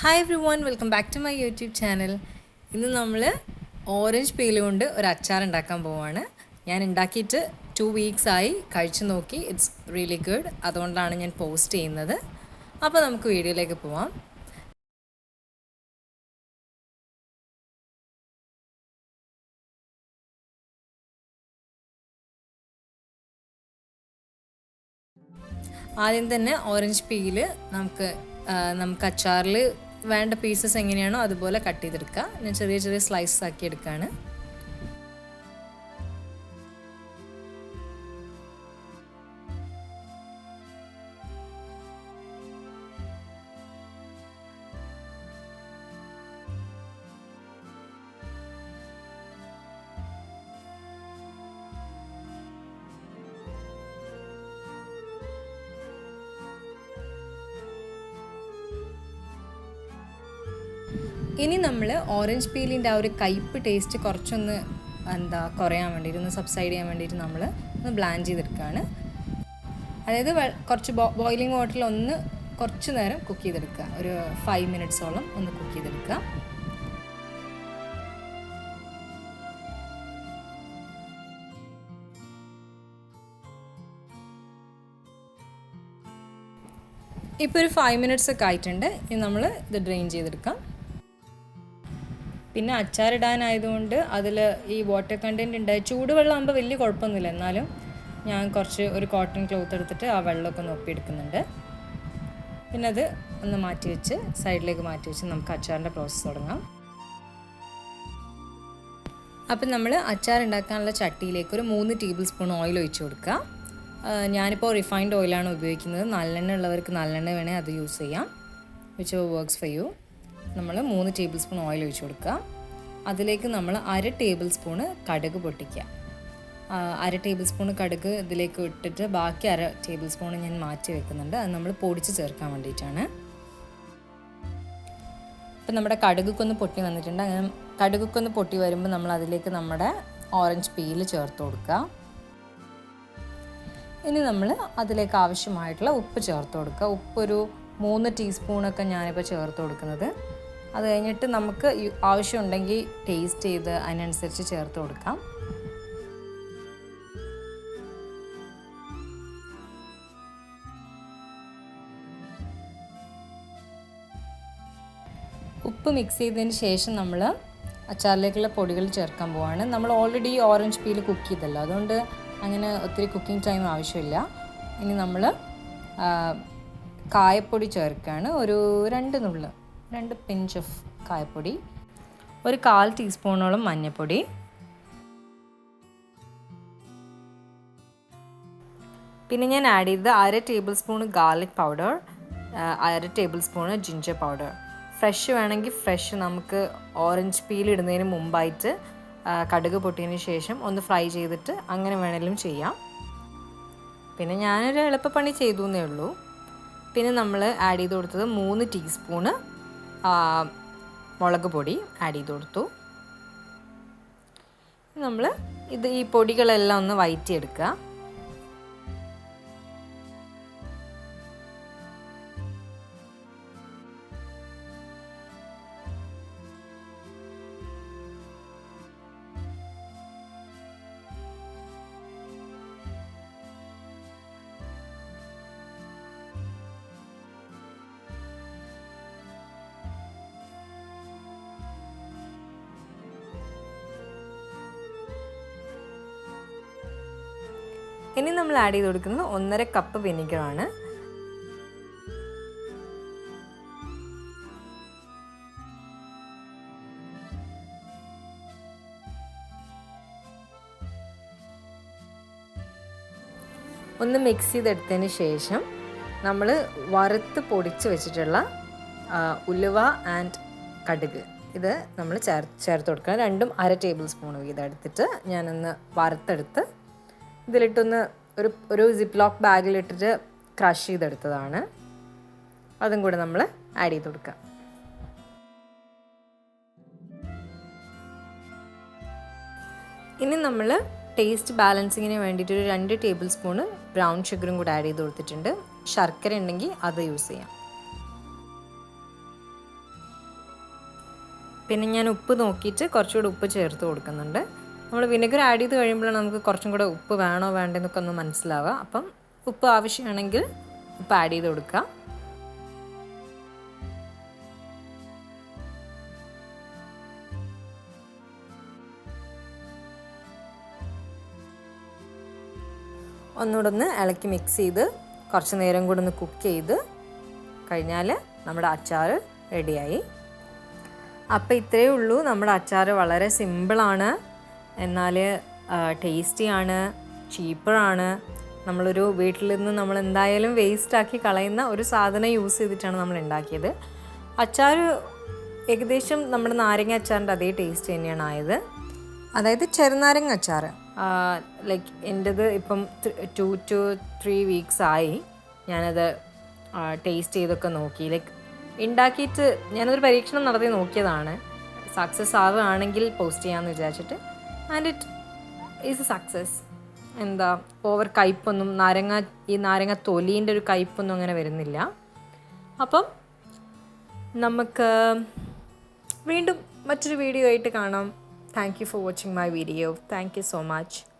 Hi everyone welcome back to my YouTube channel ഇന്ന് നമ്മൾ orange peel കൊണ്ട് ഒരു അച്ചാർ ഉണ്ടാക്കാൻ പോവാണ്. ഞാൻ ഉണ്ടാക്കിയിട്ട് ടു വീക്സ് ആയി കഴിച്ചു നോക്കി. ഇറ്റ്സ് റിയലി ഗുഡ് അതുകൊണ്ടാണ് ഞാൻ പോസ്റ്റ് ചെയ്യുന്നത്. അപ്പോൾ നമുക്ക് വീഡിയോയിലേക്ക് പോവാം. ആദ്യം തന്നെ ഓറഞ്ച് പീൽ നമുക്ക് നമുക്ക് അച്ചാറിൽ വേണ്ട പീസസ് എങ്ങനെയാണോ അതുപോലെ കട്ട് ചെയ്തെടുക്കുക ഞാൻ ചെറിയ ചെറിയ സ്ലൈസ് ആക്കി എടുക്കുകയാണ് ഇനി നമ്മൾ ഓറഞ്ച് പീലിന്റെ ആ ഒരു കയ്പ്പ് ടേസ്റ്റ് കുറച്ചൊന്ന് എന്താ കുറയാൻ വേണ്ടിയിട്ട് ഒന്ന് സബ്സൈഡ് ചെയ്യാൻ വേണ്ടിയിട്ട് നമ്മൾ ഒന്ന് ബ്ലാൻഡ് ചെയ്തെടുക്കുകയാണ്. അതായത് കുറച്ച് ബോയിലിംഗ് വാട്ടറിൽ ഒന്ന് കുറച്ച് നേരം കുക്ക് ചെയ്തെടുക്കുക. ഒരു ഫൈവ് മിനിറ്റ്സോളം ഒന്ന് കുക്ക് ചെയ്തെടുക്കുക. ഇപ്പോൾ ഒരു ഫൈവ് മിനിറ്റ്സ് ഒക്കെ ആയിട്ടുണ്ട്. ഇനി നമ്മൾ ഇത് ഡ്രെയിൻ ചെയ്തെടുക്കാം. പിന്നെ അച്ചാറിടാനായതുകൊണ്ട് അതിൽ ഈ വാട്ടർ കണ്ടന്റ് ഉണ്ട് ചൂടുവെള്ളം ആകുമ്പോൾ വലിയ കുഴപ്പമൊന്നുമില്ല. എന്നാലും ഞാൻ കുറച്ച് ഒരു കോട്ടൺ ക്ലോത്ത് എടുത്തിട്ട് ആ വെള്ളമൊക്കെ ഒന്ന് ഒപ്പിയെടുക്കുന്നുണ്ട്. പിന്നെ അത് ഒന്ന് മാറ്റി വെച്ച് സൈഡിലേക്ക് മാറ്റി വെച്ച് നമുക്ക് അച്ചാറിന്റെ പ്രോസസ്സ് തുടങ്ങാം. അപ്പം നമ്മൾ അച്ചാർ ഉണ്ടാക്കാനുള്ള ചട്ടിയിലേക്ക് ഒരു മൂന്ന് ടേബിൾ സ്പൂൺ ഓയിൽ ഒഴിച്ച് കൊടുക്കുക. ഞാനിപ്പോൾ റിഫൈൻഡ് ഓയിലാണ് ഉപയോഗിക്കുന്നത്. നല്ലെണ്ണ ഉള്ളവർക്ക് നല്ലെണ്ണ വേണേൽ അത് യൂസ് ചെയ്യാം. വിച്ച് വർക്ക്സ് ഫോർ യു നമ്മൾ മൂന്ന് ടേബിൾ സ്പൂൺ ഓയിൽ ഒഴിച്ച് കൊടുക്കുക. അതിലേക്ക് നമ്മൾ അര ടേബിൾ സ്പൂണ് കടുക് പൊട്ടിക്കുക. അര ടേബിൾ സ്പൂൺ കടുക് ഇതിലേക്ക് ഇട്ടിട്ട് ബാക്കി അര ടേബിൾ സ്പൂൺ ഞാൻ മാറ്റി വെക്കുന്നുണ്ട്. അത് നമ്മൾ പൊടിച്ച് ചേർക്കാൻ വേണ്ടിയിട്ടാണ്. ഇപ്പം നമ്മുടെ കടുകൊക്കൊന്ന് പൊട്ടി വന്നിട്ടുണ്ട്. അങ്ങനെ കടുകൊക്കെ ഒന്ന് പൊട്ടി വരുമ്പോൾ നമ്മൾ അതിലേക്ക് നമ്മുടെ ഓറഞ്ച് പീൽ ചേർത്ത് കൊടുക്കുക. ഇനി നമ്മൾ അതിലേക്ക് ആവശ്യമായിട്ടുള്ള ഉപ്പ് ചേർത്ത് കൊടുക്കുക. ഉപ്പൊരു മൂന്ന് ടീസ്പൂണൊക്കെ ഞാനിപ്പോൾ ചേർത്ത് കൊടുക്കുന്നത്. അത് കഴിഞ്ഞിട്ട് നമുക്ക് ആവശ്യമുണ്ടെങ്കിൽ ടേസ്റ്റ് ചെയ്ത് അതിനനുസരിച്ച് ചേർത്ത് കൊടുക്കാം. ഉപ്പ് മിക്സ് ചെയ്തതിന് ശേഷം നമ്മൾ അച്ചാറിലേക്കുള്ള പൊടികൾ ചേർക്കാൻ പോവാണ്. നമ്മൾ ഓൾറെഡി ഓറഞ്ച് പീൽ കുക്ക് ചെയ്തല്ലോ. അതുകൊണ്ട് അങ്ങനെ ഒത്തിരി കുക്കിംഗ് ടൈം ആവശ്യമില്ല. ഇനി നമ്മൾ കായപ്പൊടി ചേർക്കുകയാണ് ഒരു രണ്ട് നുള്ള്. രണ്ട് പിഞ്ച് ഓഫ് കായപ്പൊടി ഒരു കാൽ ടീസ്പൂണോളം മഞ്ഞൾപ്പൊടി പിന്നെ ഞാൻ ആഡ് ചെയ്തത് അര ടേബിൾ സ്പൂൺ ഗാർലിക് പൗഡർ അര tablespoon ginger powder fresh വേണമെങ്കിൽ ഫ്രഷ് നമുക്ക് ഓറഞ്ച് പീൽ ഇടുന്നതിന് മുമ്പായിട്ട് കടുക് പൊട്ടിയതിന് ശേഷം ഒന്ന് ഫ്രൈ ചെയ്തിട്ട് അങ്ങനെ വേണമെങ്കിലും ചെയ്യാം. പിന്നെ ഞാനൊരു എളുപ്പപ്പണി ചെയ്തു എന്നേ ഉള്ളൂ. പിന്നെ നമ്മൾ ആഡ് ചെയ്ത് കൊടുത്തത് മൂന്ന് ടീസ്പൂണ് മുളക് പൊടി ആഡ് ചെയ്ത് കൊടുത്തു. നമ്മൾ ഇത് ഈ പൊടികളെല്ലാം ഒന്ന് വയറ്റിയെടുക്കുക. ഇനി നമ്മൾ ആഡ് ചെയ്ത് കൊടുക്കുന്നത് ഒന്നര കപ്പ് വിനിഗറാണ് ഒന്ന് മിക്സ് ചെയ്തെടുത്തതിന് ശേഷം നമ്മൾ വറുത്ത് പൊടിച്ച് വെച്ചിട്ടുള്ള ഉലുവ ആൻഡ് കടുക്. ഇത് നമ്മൾ ചേർ ചേർത്ത് കൊടുക്കണം. രണ്ടും അര ടേബിൾ സ്പൂൺ വീതം എടുത്തിട്ട് ഞാനൊന്ന് വറുത്തെടുത്ത് ഇതിലിട്ടൊന്ന് ഒരു ഒരു സിപ്പ് ലോക്ക് ബാഗിലിട്ടിട്ട് ക്രഷ് ചെയ്തെടുത്തതാണ്. അതും കൂടെ നമ്മൾ ആഡ് ചെയ്ത് കൊടുക്കാം. ഇനി നമ്മൾ ടേസ്റ്റ് ബാലൻസിങ്ങിന് വേണ്ടിയിട്ട് ഒരു രണ്ട് ടേബിൾ സ്പൂണ് ബ്രൗൺ ഷുഗറും കൂടെ ആഡ് ചെയ്ത് കൊടുത്തിട്ടുണ്ട്. ശർക്കര ഉണ്ടെങ്കിൽ അത് യൂസ് ചെയ്യാം. പിന്നെ ഞാൻ ഉപ്പ് നോക്കിയിട്ട് കുറച്ചുകൂടി ഉപ്പ് ചേർത്ത് കൊടുക്കുന്നുണ്ട്. നമ്മൾ വിനെഗർ ആഡ് ചെയ്ത് കഴിയുമ്പോഴാണ് നമുക്ക് കുറച്ചും കൂടെ ഉപ്പ് വേണോ വേണ്ടെന്നൊക്കെ ഒന്ന് മനസ്സിലാവുക. അപ്പം ഉപ്പ് ആവശ്യമാണെങ്കിൽ ഉപ്പ് ആഡ് ചെയ്ത് കൊടുക്കുക. ഒന്നുകൂടെ ഒന്ന് ഇളക്കി മിക്സ് ചെയ്ത് കുറച്ച് നേരം കൂടെ ഒന്ന് കുക്ക് ചെയ്ത് കഴിഞ്ഞാൽ നമ്മുടെ അച്ചാർ റെഡിയായി അപ്പോൾ ഇത്രയേ ഉള്ളൂ. നമ്മുടെ അച്ചാർ വളരെ സിമ്പിളാണ് എന്നാൽ ടേസ്റ്റിയാണ് ചീപ്പറാണ്. നമ്മളൊരു വീട്ടിൽ നിന്ന് നമ്മൾ എന്തായാലും വേസ്റ്റ് ആക്കി കളയുന്ന ഒരു സാധനം യൂസ് ചെയ്തിട്ടാണ് നമ്മൾ ഉണ്ടാക്കിയത്. അച്ചാർ ഏകദേശം നമ്മുടെ നാരങ്ങ അച്ചാറിന്റെ അതേ ടേസ്റ്റ് തന്നെയാണ് ആയത്. അതായത് ചെറുനാരങ്ങ അച്ചാർ ലൈക്ക് എന്റെത് ഇപ്പം ടു ടു ത്രീ വീക്സ് ആയി. ഞാനത് ടേസ്റ്റ് ചെയ്തൊക്കെ നോക്കി. ലൈക്ക് ഉണ്ടാക്കിയിട്ട് ഞാനൊരു പരീക്ഷണം നടത്തി നോക്കിയതാണ്. സക്സസ് ആവുകയാണെങ്കിൽ പോസ്റ്റ് ചെയ്യാമെന്ന് വിചാരിച്ചിട്ട്. And it is a success എന്താ ഓവർ കയ്പൊന്നും നാരങ്ങ ഈ നാരങ്ങ തൊലീന്റെ ഒരു കയ്പൊന്നും അങ്ങനെ വരുന്നില്ല. അപ്പം നമുക്ക് വീണ്ടും മറ്റൊരു വീഡിയോ ആയിട്ട് കാണാം. Thank you for watching my video thank you so much